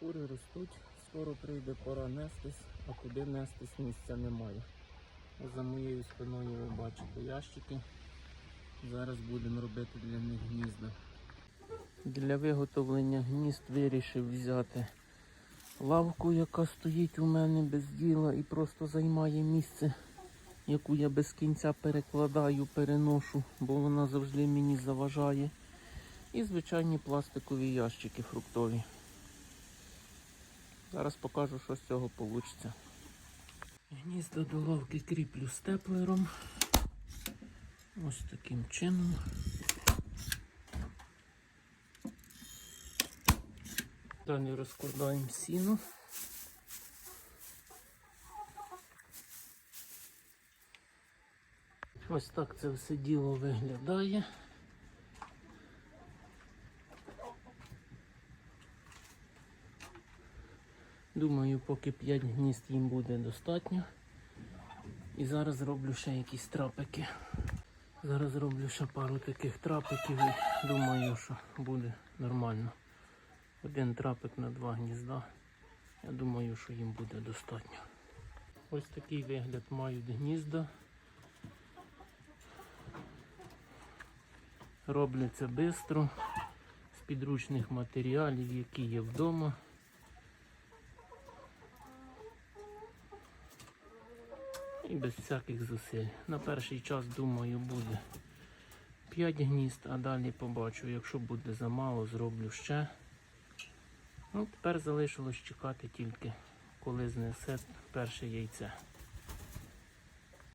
Кури ростуть, скоро прийде пора нестись, а куди нестись місця немає. За моєю спиною ви бачите ящики. Зараз будемо робити для них гнізда. Для виготовлення гнізд вирішив взяти лавку, яка стоїть у мене без діла і просто займає місце, яку я без кінця перекладаю, переношу, бо вона завжди мені заважає. І звичайні пластикові ящики фруктові. Зараз покажу, що з цього вийде. Гнізда до лавки кріплю степлером. Ось таким чином. Далі розкладаємо сіно. Ось так це все діло виглядає. Думаю, поки 5 гнізд їм буде достатньо. І зараз зроблю ще якісь трапики. Зараз зроблю ще пару таких трапиків і думаю, що буде нормально. Один трапик на два гнізда. Я думаю, що їм буде достатньо. Ось такий вигляд мають гнізда. Робляться швидко, з підручних матеріалів, які є вдома. І без всяких зусиль. На перший час, думаю, буде 5 гнізд, а далі побачу. Якщо буде замало, зроблю ще. Ну, тепер залишилось чекати тільки, коли знесе перше яйце.